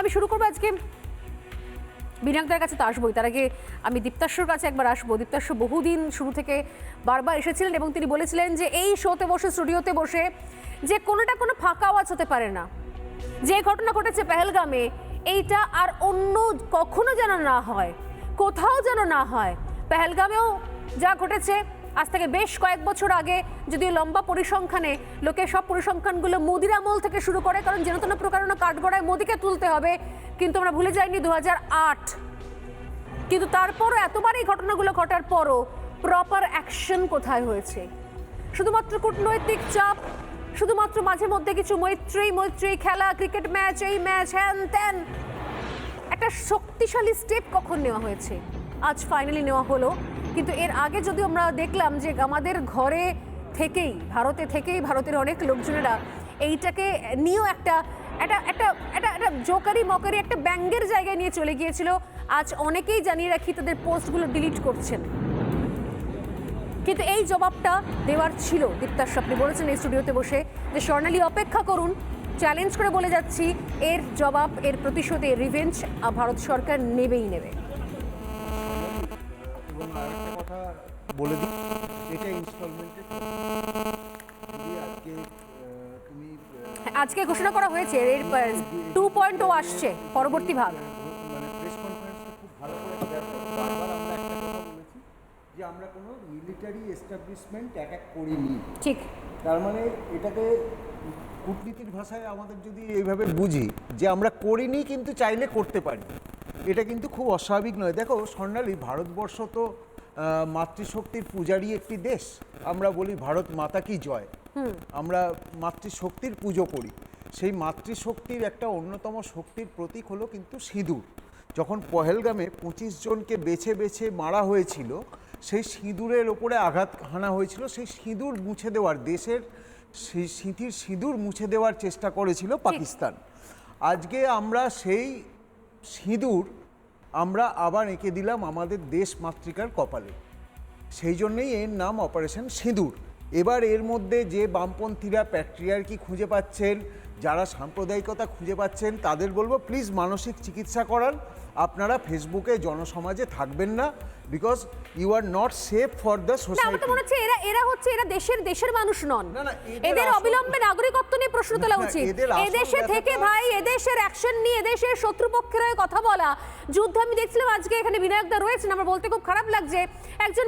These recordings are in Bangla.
আমি শুরু করব আজকে। বিনায়কদের কাছে তো আসবোই। তার আগে আমি দীপ্তাশ্বর কাছে একবার আসব। দীপ্তাশ্বর বহুদিন শুরু থেকে বারবার এসেছিলেন এবং তিনি বলেছিলেন যে এই শোতে বসে, স্টুডিওতে বসে যে কোনোটা কোনো ফাঁকা আওয়াজ হতে পারে না। যে ঘটনা ঘটেছে পেহেলগামে, এইটা আর অন্য কখনো যেন না হয়, কোথাও যেন না হয়। পেহেলগামেও যা ঘটেছে আজ থেকে বেশ কয়েক বছর আগে যদিও লম্বা পরিসংখ্যানে লোকে সব পরিসংখ্যানগুলো মোদির আমল থেকে শুরু করে, কারণ যেন তেন প্রকারণ কাঠগড়ায় মোদিকে তুলতে হবে, কিন্তু আমরা ভুলে যাইনি দু কিন্তু তারপরও এতবার এই ঘটনাগুলো ঘটার পরও প্রপার অ্যাকশন কোথায় হয়েছে? শুধুমাত্র কূটনৈতিক চাপ, শুধুমাত্র মাঝে মধ্যে কিছু মৈত্রী মৈত্রী খেলা ক্রিকেট ম্যাচ এই ম্যাচ হ্যান ত্যান। একটা শক্তিশালী স্টেপ কখন নেওয়া হয়েছে? আজ ফাইনালি নেওয়া হলো। কিন্তু এর আগে যদি আমরা দেখলাম যে আমাদের ঘরে থেকেই, ভারতে থেকেই ভারতের অনেক লোকজনেরা এইটাকে নিয়েও একটা একটা একটা একটা একটা জোকারি মকারি একটা ব্যাঙ্গের জায়গায় নিয়ে চলে গিয়েছিল। আজ অনেকেই জানিয়ে রাখি তাদের পোস্টগুলো ডিলিট করছেন। কিন্তু এই জবাবটা দেওয়ার ছিল দীপ্তাস আপনি বলেছেন এই স্টুডিওতে বসে যে স্বর্ণালী, অপেক্ষা করুন। চ্যালেঞ্জ করে বলে যাচ্ছি, এর জবাব, এর প্রতিশোধ এর রিভেঞ্জ ভারত সরকার নেবেই নেবে। কথা বলে দিই। এটা ইনস্টলমেন্টে আজকে তুমি আজকে ঘোষণা করা হয়েছে এর টু পয়েন্ট ও আসছে পরবর্তী ভাগ। মানে প্রেস কনফারেন্সটা খুব ভালো করে বারবার আমরা একটা কথা বলেছি যে আমরা কোনো মিলিটারি এস্টাবলিশমেন্ট অ্যাটাক করিনি। ঠিক। তার মানে এটাকে কূটনীতির ভাষায় আমাদের যদি এইভাবে বুঝি যে আমরা করিনি কিন্তু চাইলে করতে পারি এটা কিন্তু খুব অস্বাভাবিক নয়। দেখো স্বর্ণালী ভারতবর্ষ তো মাতৃশক্তির পূজারই একটি দেশ। আমরা বলি ভারত মাতা কি জয়। আমরা মাতৃশক্তির পুজো করি। সেই মাতৃশক্তির একটা অন্যতম শক্তির প্রতীক হলো কিন্তু সিঁদুর। যখন পহেলগামে পঁচিশ জনকে বেছে বেছে মারা হয়েছিল সেই সিঁদুরের ওপরে আঘাত হানা হয়েছিল সেই সিঁদুর মুছে দেওয়ার দেশের সেই স্মৃতির সিঁদুর মুছে দেওয়ার চেষ্টা করেছিল পাকিস্তান। আজকে আমরা সেই সিঁদুর আমরা আবার এঁকে দিলাম আমাদের দেশ মাতৃকার কপালে। সেই জন্যেই এর নাম অপারেশন সিঁদুর। এবার এর মধ্যে যে বামপন্থীরা প্যাট্রিয়ার্কি খুঁজে পাচ্ছেন, যারা সাম্প্রদায়িকতা খুঁজে পাচ্ছেন, তাদের বলব প্লিজ মানসিক চিকিৎসা করান। আপনারা ফেসবুকে জনসমাজে থাকবেন না because you are not safe for the না আমার তো সোসাইটি মনে হচ্ছে এরা এরা হচ্ছে এরা দেশের দেশের মানুষ নন। এদের অবিলম্বে নাগরিকত্ব নিয়ে প্রশ্ন তোলা উচিত। এদেশে থেকে ভাই এদেশের অ্যাকশন নিয়ে এদেশের শত্রুপক্ষের হয়ে কথা বলা। যুদ্ধ আমি দেখছিলাম আজকে এখানে বিনায়কদা রয়েছেন আমার বলতে খুব খারাপ লাগছে। একজন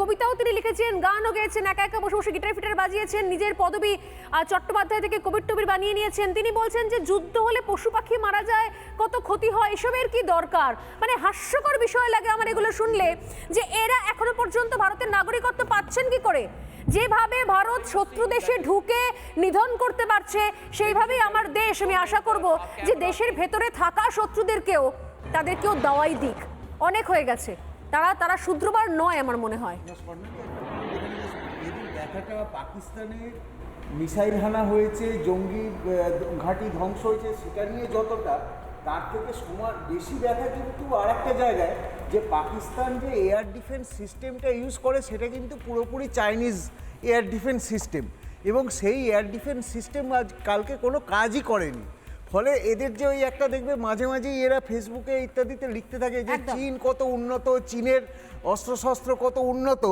কবিতাও তিনি লিখেছেন গানও গেয়েছেন একা একা বসে বসে গিটার ফিটার বাজিয়েছেন নিজের পদবী চট্টোপাধ্যায় থেকে কবির টবির বানিয়ে নিয়েছেন। তিনি বলছেন যে যুদ্ধ হলে পশু পাখি মারা যায় কত ক্ষতি হয় এসবের কি দরকার? মানে হাস্যকর বিষয় লাগে আমার এগুলো শুনলে, যে এরা এখনও পর্যন্ত ভারতের নাগরিকত্ব পাচ্ছেন কি করে? যেভাবে ভারত শত্রু দেশে ঢুকে নিধন করতে পারছে, সেইভাবেই আমার দেশ, আমি আশা করব যে দেশের ভেতরে থাকা শত্রুদেরকেও তাদেরকেও দাওয়াই দিক। অনেক হয়ে গেছে। তারা তারা শুদ্রবার নয় আমার মনে হয়। মিসাইল হানা হয়েছে জঙ্গি ঘাঁটি ধ্বংস হয়েছে, সেটা নিয়ে যতটা তার থেকে সমান বেশি দেখা কিন্তু আর একটা জায়গায় যে পাকিস্তান যে এয়ার ডিফেন্স সিস্টেমটা ইউজ করে সেটা কিন্তু পুরোপুরি চাইনিজ এয়ার ডিফেন্স সিস্টেম। এবং সেই এয়ার ডিফেন্স সিস্টেম আজ কালকে কোনো কাজই করেনি। ফলে এদের যে ওই একটা দেখবে মাঝে মাঝেই এরা ফেসবুকে ইত্যাদিতে লিখতে থাকে যে চীন কত উন্নত চীনের অস্ত্রশস্ত্র কত উন্নত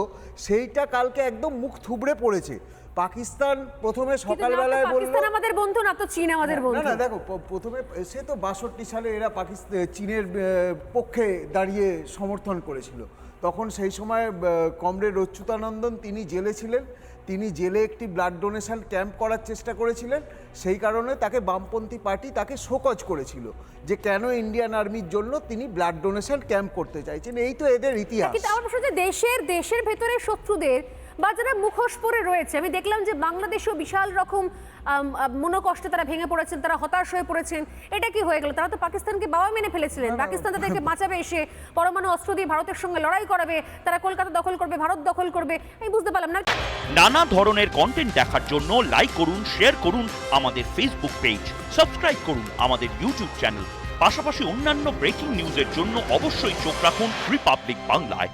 সেইটা কালকে একদম মুখ থুবড়ে পড়েছে। পাকিস্তান প্রথমে না সকালবেলায় বলল পাকিস্তান আমাদের বন্ধু না তো চীন আমাদের বন্ধু। না দেখো প্রথমে সে তো বাষট্টি সালে এরা পাকিস্তান চীনের পক্ষে দাঁড়িয়ে সমর্থন করেছিল। তখন সেই সময় কমরেড অচ্যুতানন্দন তিনি জেলে ছিলেন। তিনি জেলে একটি ব্লাড ডোনেশন ক্যাম্প করার চেষ্টা করেছিলেন। সেই কারণে তাকে বামপন্থী পার্টি তাকে শোকজ করেছিল যে কেন ইন্ডিয়ান আর্মির জন্য তিনি ব্লাড ডোনেশন ক্যাম্প করতে চাইছেন। এই তো এদের ইতিহাস। কিন্তু আমার দেশের দেশের ভেতরে শত্রুদের বা যারা মুখোশ পরে রয়েছে। আমি দেখলাম যে বাংলাদেশেও বিশাল রকম মনোকষ্টে তারা ভেঙে পড়েছেন তারা হতাশ হয়ে পড়েছেন। এটা কি হয়ে গেল? তারা তো পাকিস্তানকে বাবা মেনে ফেলেছিলেন। পাকিস্তান তাদেরকে বাঁচাবে এসে পরমাণু অস্ত্র দিয়ে ভারতের সঙ্গে লড়াই করাবে তারা কলকাতা দখল করবে ভারত দখল করবে। আমি বুঝতে পারলাম না। নানা ধরনের কন্টেন্ট দেখার জন্য লাইক করুন শেয়ার করুন আমাদের ফেসবুক পেজ সাবস্ক্রাইব করুন আমাদের ইউটিউব চ্যানেল পাশাপাশি অন্যান্য ব্রেকিং নিউজের জন্য অবশ্যই চোখ রাখুন রিপাবলিক বাংলায়